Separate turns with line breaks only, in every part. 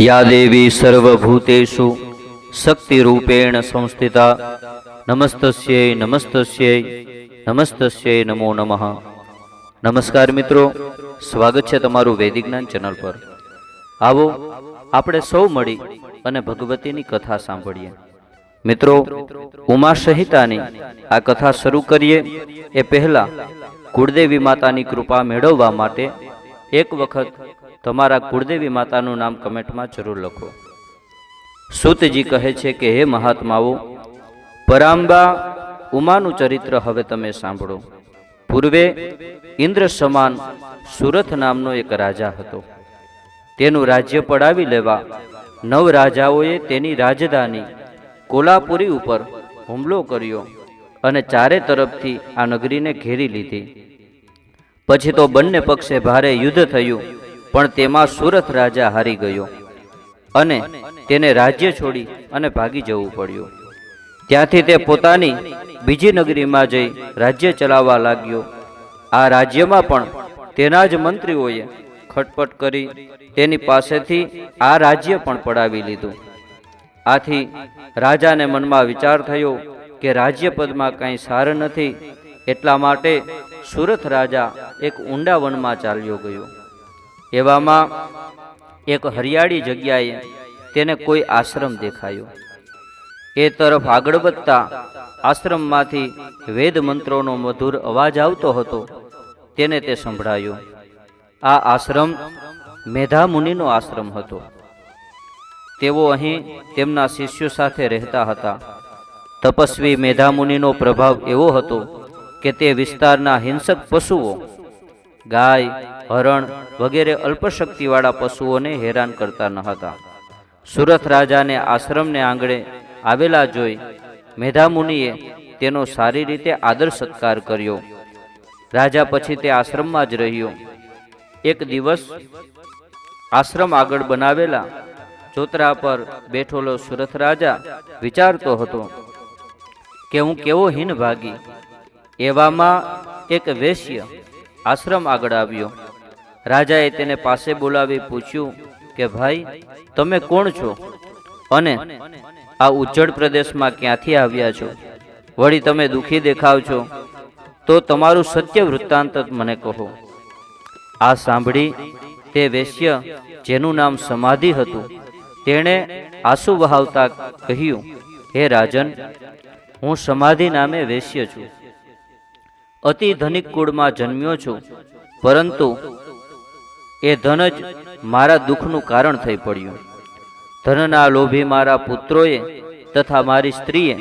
યા દેવી સર્વભૂતેષુ શક્તિરૂપેણ સંસ્થિતા, નમસ્તસ્યૈ નમસ્તસ્યૈ નમસ્તસ્યૈ નમો નમઃ. નમસ્કાર મિત્રો, સ્વાગત છે તમારું વૈદિક જ્ઞાન ચેનલ પર. આવો, આપણે સૌ મળી અને ભગવતીની કથા સાંભળીએ. મિત્રો, ઉમા સંહિતાની આ કથા શરૂ કરીએ એ પહેલા કુળદેવી માતાની કૃપા મેળવવા માટે એક વખત તમારા કુળદેવી માતાનું નામ કમેન્ટમાં જરૂર લખો. સુતજી કહે છે કે, હે મહાત્માઓ, પરાંબા, ઉમાનું ચરિત્ર હવે તમે સાંભળો. પૂર્વે ઇન્દ્ર સમાન સુરથ નામનો એક રાજા હતો. તેનું રાજ્ય પડાવી લેવા નવ રાજાઓએ તેની રાજધાની કોલાપુરી ઉપર હુમલો કર્યો અને ચારે તરફથી આ નગરીને ઘેરી લીધી. પછી તો બંને પક્ષે ભારે યુદ્ધ થયું. પણ તેમાં સુરત રાજા હારી ગયો અને તેને રાજ્ય છોડી અને ભાગી જવું પડ્યું. ત્યાંથી તે પોતાની બીજી નગરીમાં જઈ રાજ્ય ચલાવવા લાગ્યો. આ રાજ્યમાં પણ તેના જ મંત્રીઓએ ખટપટ કરી તેની પાસેથી આ રાજ્ય પણ પડાવી લીધું. આથી રાજાને મનમાં વિચાર થયો કે રાજ્ય પદમાં કંઈ સાર નથી, એટલા માટે સુરત રાજા એક ઊંડા વનમાં ચાલ્યો ગયો. એવામાં એક હરિયાળી જગ્યાએ તેને કોઈ આશ્રમ દેખાયો. એ તરફ આગળ વધતા આશ્રમમાંથી વેદ મંત્રોનો મધુર અવાજ આવતો હતો. તેને તે સંભળાયો. આ આશ્રમ મેધા મુનિનો આશ્રમ હતો. તેઓ અહીં તેમના શિષ્યો સાથે રહેતા હતા. તપસ્વી મેધા મુનિનો પ્રભાવ એવો હતો કે તે વિસ્તારના હિંસક પશુઓ ગાય, હરણ વગેરે અલ્પશક્તિવાળા પશુઓને હેરાન કરતા ન હતા. સુરત રાજાને આશ્રમને આંગણે આવેલા જોઈ મેધામુનિએ તેનો સારી રીતે આદર સત્કાર કર્યો. રાજા પછી તે આશ્રમમાં જ રહ્યો. એક દિવસ આશ્રમ આગળ બનાવેલા ચોતરા પર બેઠોલો સુરત રાજા વિચારતો હતો કે હું કેવો હીન ભાગી. એવામાં એક વેશ્ય આશ્રમ આગળ આવ્યો. રાજાએ તેને પાસે બોલાવી પૂછ્યું કે, ભાઈ, તમે કોણ છો? અને આ ઉજ્જડ પ્રદેશમાં ક્યાંથી આવ્યા છો? વળી તમે દુઃખી દેખાવ છો? તો તમારું સત્ય વૃત્તાંત મને કહો. આ સાંભળી તે વેશ્ય, જેનું નામ સમાધિ હતું, તેણે આંસુ વહાવતા કહ્યું, હે રાજન, હું સમાધિ નામે વેશ્ય છું. અતિ ધનિક કુળમાં જન્મ્યો છું. પરંતુ એ ધન જ મારા દુઃખનું કારણ થઈ પડ્યું. ધનના લોભી મારા પુત્રોએ તથા મારી સ્ત્રીએ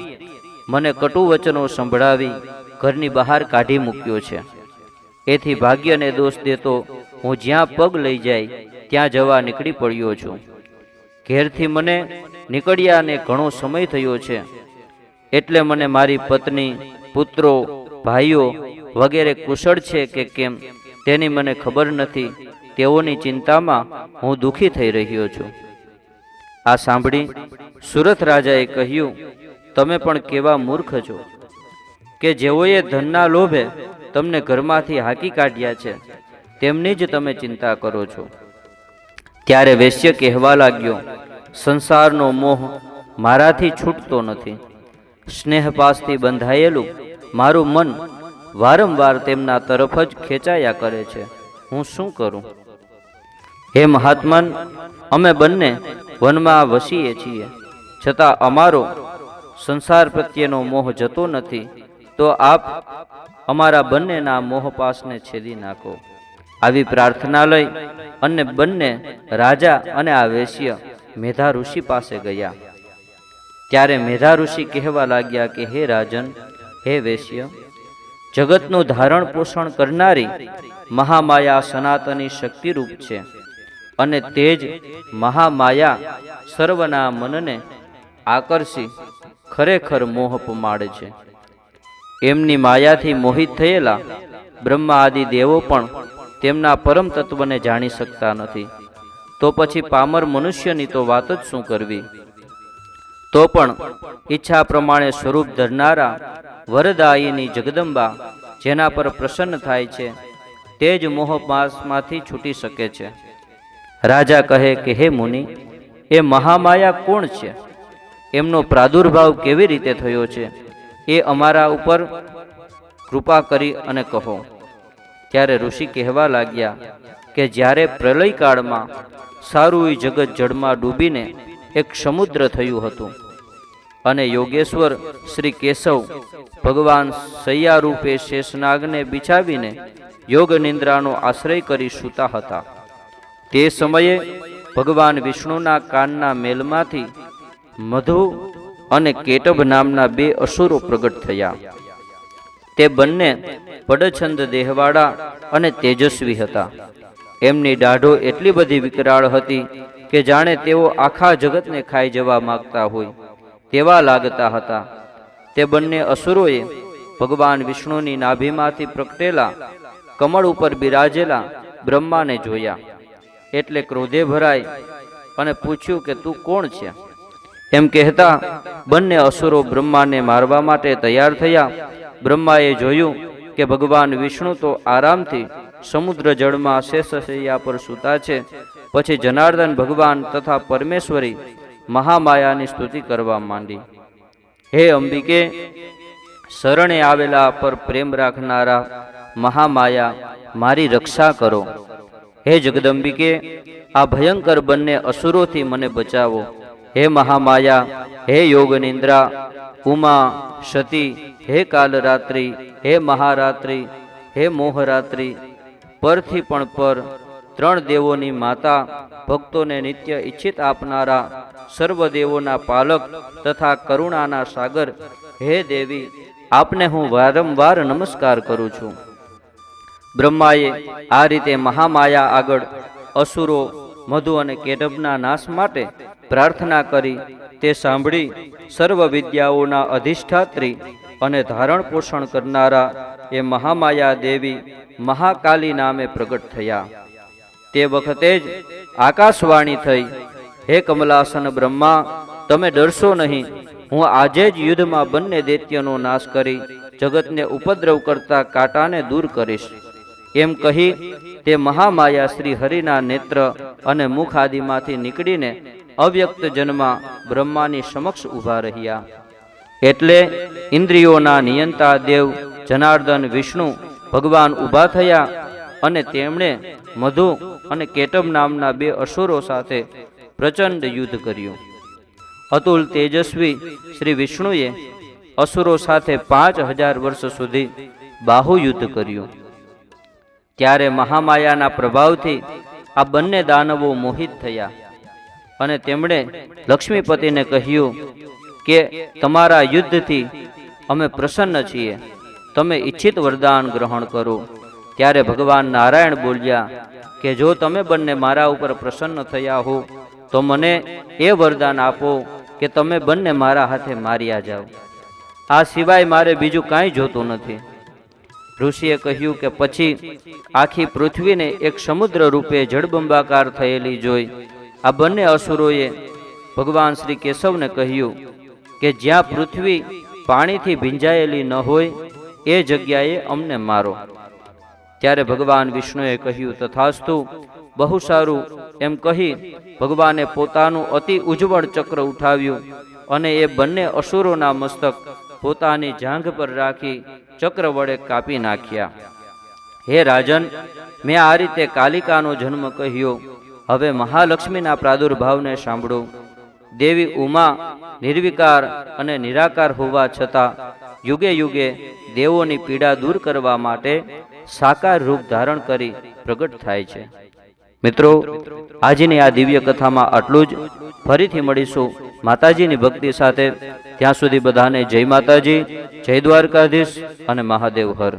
મને કટુ વચનો સંભળાવી ઘરની બહાર કાઢી મૂક્યો છે. એથી ભાગ્યને દોષ દેતો હું જ્યાં પગ લઈ જાય ત્યાં જવા નીકળી પડ્યો છું. ઘેરથી મને નીકળ્યાને ઘણો સમય થયો છે. એટલે મને મારી પત્ની, પુત્રો, ભાઈઓ વગેરે કુશળ છે કે કેમ, તેની મને ખબર નથી. તેઓની ચિંતામાં હું દુઃખી થઈ રહ્યો છું. આ સાંભળી સુરત રાજાએ કહ્યું, તમે પણ કેવા મૂર્ખ છો કે જેઓએ ધનના લોભે તમને ઘરમાંથી હાકી કાઢ્યા છે, તેમની જ તમે ચિંતા કરો છો. ત્યારે વેશ્ય કહેવા લાગ્યો, સંસારનો મોહ મારાથી છૂટતો નથી. સ્નેહપાસથી બંધાયેલું મારું મન વારંવાર તેમના તરફ જ ખેંચાયા કરે છે. હું શું કરું? હે મહાત્મન, અમે બંને વનમાં વસીએ છીએ. છતાં અમારો સંસાર પ્રત્યેનો મોહ જતો નથી, તો આપ અમારા બંનેના મોહપાસને છેદી નાખો. આવી પ્રાર્થના લઈ અને બંને રાજા અને આ વેશ્ય મેધા ઋષિ પાસે ગયા. ત્યારે મેધા ઋષિ કહેવા લાગ્યા કે, હે રાજન, હે વેશ્ય જગતનું ધારણ પોષણ કરનારી મહામાયા સનાતની શક્તિરૂપ છે. અને તે જ મહામાયા સર્વના મનને આકર્ષી ખરેખર મોહ પમાડે છે. એમની માયાથી મોહિત થયેલા બ્રહ્મા આદિ દેવો પણ તેમના પરમ તત્વને જાણી શકતા નથી. તો પછી પામર મનુષ્યની તો વાત જ શું કરવી? તો પણ ઈચ્છા પ્રમાણે સ્વરૂપ ધરનારા વરદાયીની જગદંબા જેના પર પ્રસન્ન થાય છે, તે જ મોહપાસમાંથી છૂટી શકે છે. રાજા કહે કે, હે મુનિ, એ મહામાયા કોણ છે? એમનો પ્રાદુર્ભાવ કેવી રીતે થયો છે? એ અમારા ઉપર કૃપા કરી અને કહો. ત્યારે ઋષિ કહેવા લાગ્યા કે, જ્યારે પ્રલયકાળમાં સારું જગત જળમાં ડૂબીને એક સમુદ્ર થયું હતું. અને યોગેશ્વર શ્રી કેશવ ભગવાન સૈયા રૂપે શેષનાગને બિછાવીને યોગ નિંદ્રાનો આશ્રય કરી સૂતા હતા. તે સમયે ભગવાન વિષ્ણુના કાનના મેલમાંથી મધુ અને કેટભ નામના બે અસુરો પ્રગટ થયા. તે બંને પડછંદ દેહવાળા અને તેજસ્વી હતા. એમની દાઢો એટલી બધી વિકરાળ હતી કે જાણે તેઓ આખા જગતને ખાઈ જવા માંગતા હોય, તેવા લાગતા હતા. તે બંને અસુરોએ ભગવાન વિષ્ણુની નાભીમાંથી પ્રગટેલા કમળ ઉપર બિરાજેલા બ્રહ્માને જોયા. એટલે ક્રોધે ભરાય અને પૂછ્યું કે તું કોણ છે? એમ કહેતા બંને અસુરો બ્રહ્માને મારવા માટે તૈયાર થયા. બ્રહ્માએ જોયું કે ભગવાન વિષ્ણુ તો આરામથી સમુદ્ર જળમાં શેષશૈયા પર સૂતા છે. પછી જનાર્દન ભગવાન તથા પરમેશ્વરી મહામાયાની સ્તુતિ કરવા માંડી. હે અંબિકે, શરણે આવેલા પર પ્રેમ રાખનારા મહામાયા, મારી રક્ષા કરો. હે જગદંબિકે, આ ભયંકર બંને અસુરોથી મને બચાવો. હે મહામાયા, હે યોગ નિંદ્રા, ઉમા સતી હે કાલરાત્રિ, હે મહારાત્રિ, હે મોહરાત્રિ પરથી પણ પર ત્રણ દેવોની માતા ભક્તોને નિત્ય ઈચ્છિત આપનારા સર્વ દેવોના પાલક તથા કરુણાના સાગર, હે દેવી, આપને હું વારંવાર નમસ્કાર કરું છું. બ્રહ્માએ આ રીતે મહામાયા આગળ અસુરો, મધુ અને કેડબના નાશ માટે પ્રાર્થના કરી, તે સાંભળી સર્વ વિદ્યાઓના અધિષ્ઠાત્રી અને ધારણ પોષણ કરનારા એ મહામાયા દેવી મહાકાલી નામે પ્રગટ થયા. તે વખતે જ આકાશવાણી થઈ, હે કમલાસન બ્રહ્મા, તમે ડરશો નહીં. હું આજે જ યુદ્ધમાં બંને દૈત્યનો નાશ કરી જગતને ઉપદ્રવ કરતા કાંટાને દૂર કરીશ. એમ કહી તે મહામાયા શ્રી હરિના નેત્ર અને મુખ આદિમાંથી નીકળીને અવ્યક્ત જન્મા બ્રહ્માની સમક્ષ ઊભા રહ્યા. એટલે ઇન્દ્રિયોના નિયંતા દેવ જનાર્દન વિષ્ણુ ભગવાન ઊભા થયા અને તેમણે મધુ અને કેટમ નામના બે અસુરો સાથે પ્રચંડ યુદ્ધ કર્યું. અતુલ તેજસ્વી શ્રી વિષ્ણુએ અસુરો સાથે પાંચ હજાર વર્ષ સુધી બાહુ યુદ્ધ કર્યું. ત્યારે મહામાયાના પ્રભાવથી આ બંને દાનવો મોહિત થયા અને તેમણે લક્ષ્મીપતિને કહ્યું કે તમારા યુદ્ધથી અમે પ્રસન્ન છીએ. તમે ઈચ્છિત વરદાન ગ્રહણ કરો. ત્યારે ભગવાન નારાયણ બોલ્યા કે જો તમે બંને મારા ઉપર પ્રસન્ન થયા હો, તો મને એ વરદાન આપો કે તમે બંને મારા હાથે માર્યા જાઓ. આ સિવાય મારે બીજું કાંઈ જોતું નથી. ઋષિએ કહ્યું કે પછી આખી પૃથ્વીને એક સમુદ્ર રૂપે જળબંબાકાર થયેલી જોઈ. આ બંને અસુરોએ ભગવાન શ્રી કેશવને કહ્યું કે જ્યાં પૃથ્વી પાણીથી ભીંજાયેલી ન હોય, એ જગ્યાએ અમને મારો. ત્યારે ભગવાન વિષ્ણુએ કહ્યું, તથાસ્તુ, બહુ સારું. એમ કહી ભગવાને પોતાનું અતિ ઉજ્જવળ ચક્ર ઉઠાવ્યું અને એ બંને અસુરોના મસ્તક પોતાની જાંઘ પર રાખી ચક્ર વડે કાપી નાખ્યા. હે રાજન, મેં આ રીતે કાલિકાનો જન્મ કહ્યો. હવે મહાલક્ષ્મીના પ્રાદુર્ભાવને સાંભળો. દેવી ઉમા નિર્વિકાર અને નિરાકાર હોવા છતાં યુગે યુગે દેવોની પીડા દૂર કરવા માટે સાકાર રૂપ ધારણ કરી પ્રગટ થાય છે. મિત્રો, આજની આ દિવ્ય કથામાં આટલું જ. ફરીથી મળીશું માતાજીની ભક્તિ સાથે. ત્યાં સુધી બધાને જય માતાજી, જય દ્વારકાધીશ અને મહાદેવ હર.